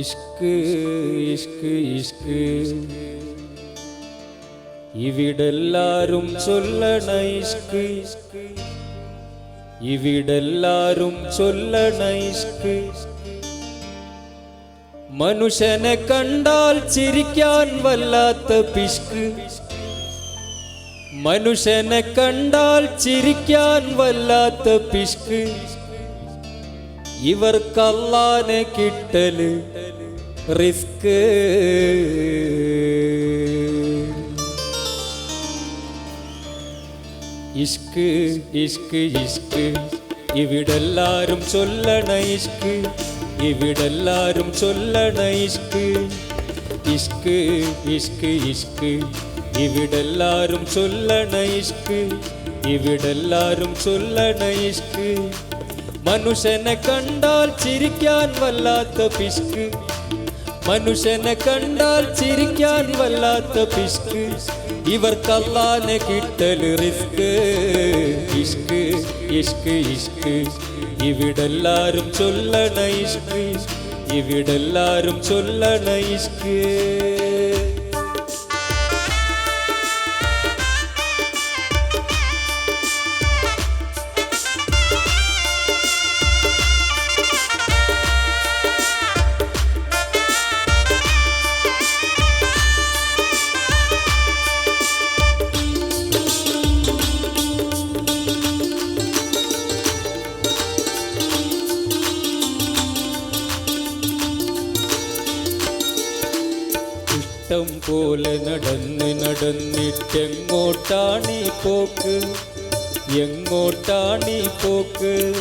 ഇഷ്ക് ഇഷ്ക് ഇഷ്ക് ഇവിടെല്ലാരും ചൊല്ലണ ഇഷ്ക് ഇവിടെല്ലാരും ചൊല്ലണ ഇഷ്ക് മനുഷ്യനെ കണ്ടാൽ ചിരിക്കാൻ വല്ലാത്ത പിഷ്ക് മനുഷ്യനെ കണ്ടാൽ ചിരിക്കാൻ വല്ലാത്ത പിഷ്ക് ഇവർക്കല്ലാനെ കിട്ടല് റിസ്ക് ഇഷ്ക് ഇഷ്ക് ഇഷ്ക് ഇവിടെല്ലാരും ചൊല്ലണ ഇഷ്ക് ഇവിടെല്ലാരും ചൊല്ലണ ഇഷ്ക് ഇഷ്ക് ഇഷ്ക് ഇഷ്ക് ഇവിടെല്ലാരും ചൊല്ലണ ഇഷ്ക് ഇവിടെല്ലാരും ചൊല്ലണ ഇഷ്ക് മനുഷ്യനെ കണ്ടാൽ ചിരിക്കാൻ വല്ലാത്ത പിഷ്ക് മനുഷ്യനെ കണ്ടാൽ ചിരിക്കാൻ വല്ലാത്ത പിഷ്ക് ഇവർക്കല്ലാനെ കിട്ടൽ റിസ്ക്. ഇഷ്ക് ഇഷ്ക് ഇഷ്ക്. ഇവിടെല്ലാരും ചൊല്ലണ ഇഷ്ക്. ഇവിടെല്ലാരും ചൊല്ലണ ഇഷ്ക്. ഇഷ്ടം പോലെ നടന്ന് നടന്നിട്ടെങ്ങോട്ടാണീ പോക്ക്? എങ്ങോട്ടാണീ പോക്ക്?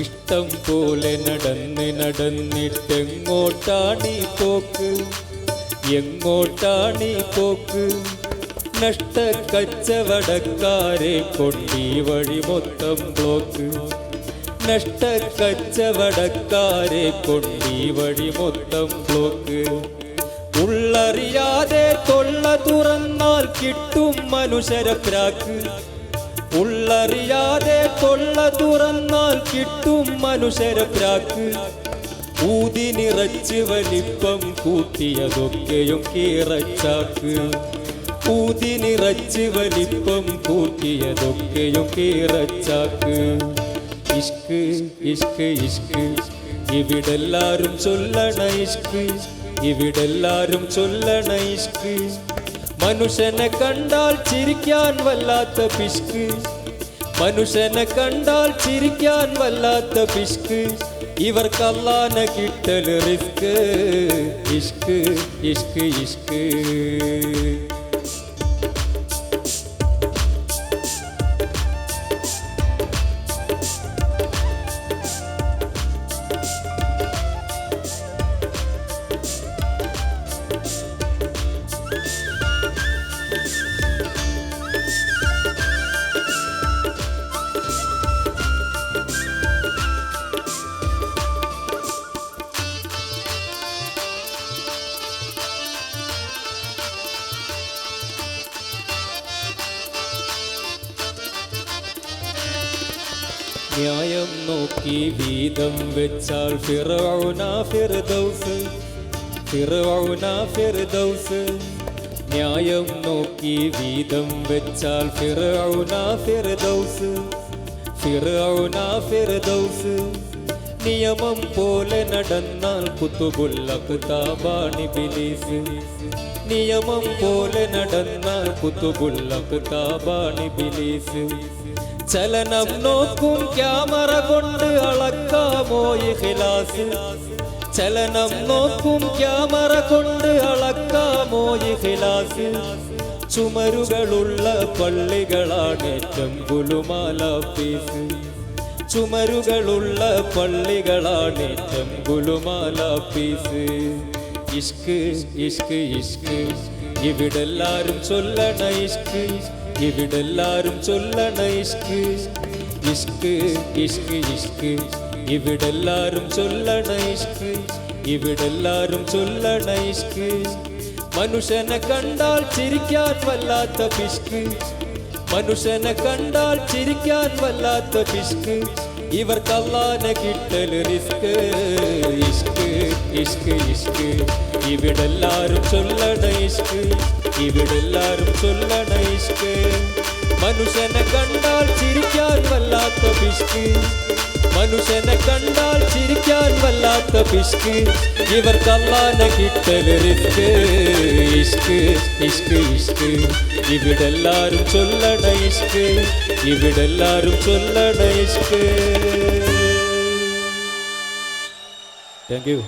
ഇഷ്ടം പോലെ നടന്ന് നടന്നിട്ടെങ്ങോട്ടാണീ പോക്ക്? എങ്ങോട്ടാണീ പോക്ക്? നഷ്ട കച്ചവടക്കാരെ കൊണ്ടീ വഴി മൊത്തം ബ്ലോക്ക്. നഷ്ട കച്ചവടക്കാരെ കൊണ്ടീ വഴി മൊത്തം ബ്ലോക്ക്. ഉള്ളറിയാതെ തൊള്ള തുറന്നാൽ കിട്ടും മനുഷ്യരപ്രാക്ക് ഉള്ളറിയാതെ തൊള്ള തുറന്നാൽ കിട്ടും മനുഷ്യരപ്രാക്ക് ഊതി നിറച്ച് വലിപ്പം കൂട്ടിയതൊക്കെയും കീറച്ചാക്ക്. ഊതി നിറച്ച് വലിപ്പം കൂട്ടിയതൊക്കെയും കീറച്ചാക്ക്. ഇഷ്ക് ഇഷ്ക് ഇഷ്ക് ഇവിടെല്ലാരും ചൊല്ലണ ഇഷ്ക്. ഇവിടെല്ലാരും ചൊല്ലണ മനുഷ്യനെ കണ്ടാൽ ചിരിക്കാൻ വല്ലാത്ത പിഷ്ക്. മനുഷ്യനെ കണ്ടാൽ ചിരിക്കാൻ വല്ലാത്ത പിഷ്ക്. ഇവർക്കല്ലാന കിട്ടൽ റിസ്ക്. ഇഷ്ക് ഇഷ്ക് ഇഷ്ക്. ന്യായം നോക്കി വീതം വെച്ചാൽ ഫിറൗന ഫിർദൗസ്. ഫിറൗന ഫിർദൗസ്. ന്യായം നോക്കി വീതം വെച്ചാൽ ഫിറൗന ഫിർദൗസ്. ഫിറൗന ഫിർദൗസ്. നിയമം പോലെ നടന്നാൽ കുത്തുബുല്ലക്കുതാബാണി ബിലീസ് നിയമം പോലെ നടന്നാൽ കുത്തുബുല്ലക്കുതാബാണി ബിലീസ് ചലനം നോക്കും ക്യാമറ കൊണ്ട് അളക്കാമോ ഇഖ്ലാസ് ചലനം നോക്കും ക്യാമറ കൊണ്ട് അളക്കാമോ ഇഖ്ലാസ് ചുമരുകളുള്ള പള്ളികളാണ് ടെമ്പുലുമാല പീസ്. ചുമരുകളുള്ള പള്ളികളാണ് ടെമ്പുലുമാല പീസ്. இஸ்கு இஸ்கு இஸ்கு. இவிடெல்லாரும் சொல்லன இஸ்கு. இவிடெல்லாரும் சொல்லன இஸ்கு. இஸ்கு இஸ்கு இஸ்கு. இவிடெல்லாரும் சொல்லன இஸ்கு. இவிடெல்லாரும் சொல்லன இஸ்கு. மனுஷனை கண்டால் சிரிக்கான் வல்லாத்த பிஸ்கு. மனுஷனை கண்டால் சிரிக்கான் வல்லாத்த பிஸ்கு. இவர் கல்லான கிட்டல் ரிஸ்கு. இஸ்கு. ഇഷ്ക് ഇഷ്ക് ഇവിടെല്ലാരും ചൊല്ലണ ഇഷ്ക് ഇവിടെല്ലാരും ചൊല്ലണ ഇഷ്ക് മനുഷ്യനെ കണ്ടാൽ ചിരിക്കാൻ വല്ലാത്ത പിഷ്ക് മനുഷ്യനെ കണ്ടാൽ ചിരിക്കാൻ വല്ലാത്ത പിഷ്ക് ഇവർക്കല്ലാന കിട്ടല് റിസ്ക് ഇഷ്ക് ഇഷ്ക് ഇഷ്ക് ഇവിടെല്ലാരും ചൊല്ലണ ഇഷ്ക് ഇവിടെല്ലാരും ചൊല്ലണ ഇഷ്ക് താങ്ക് യു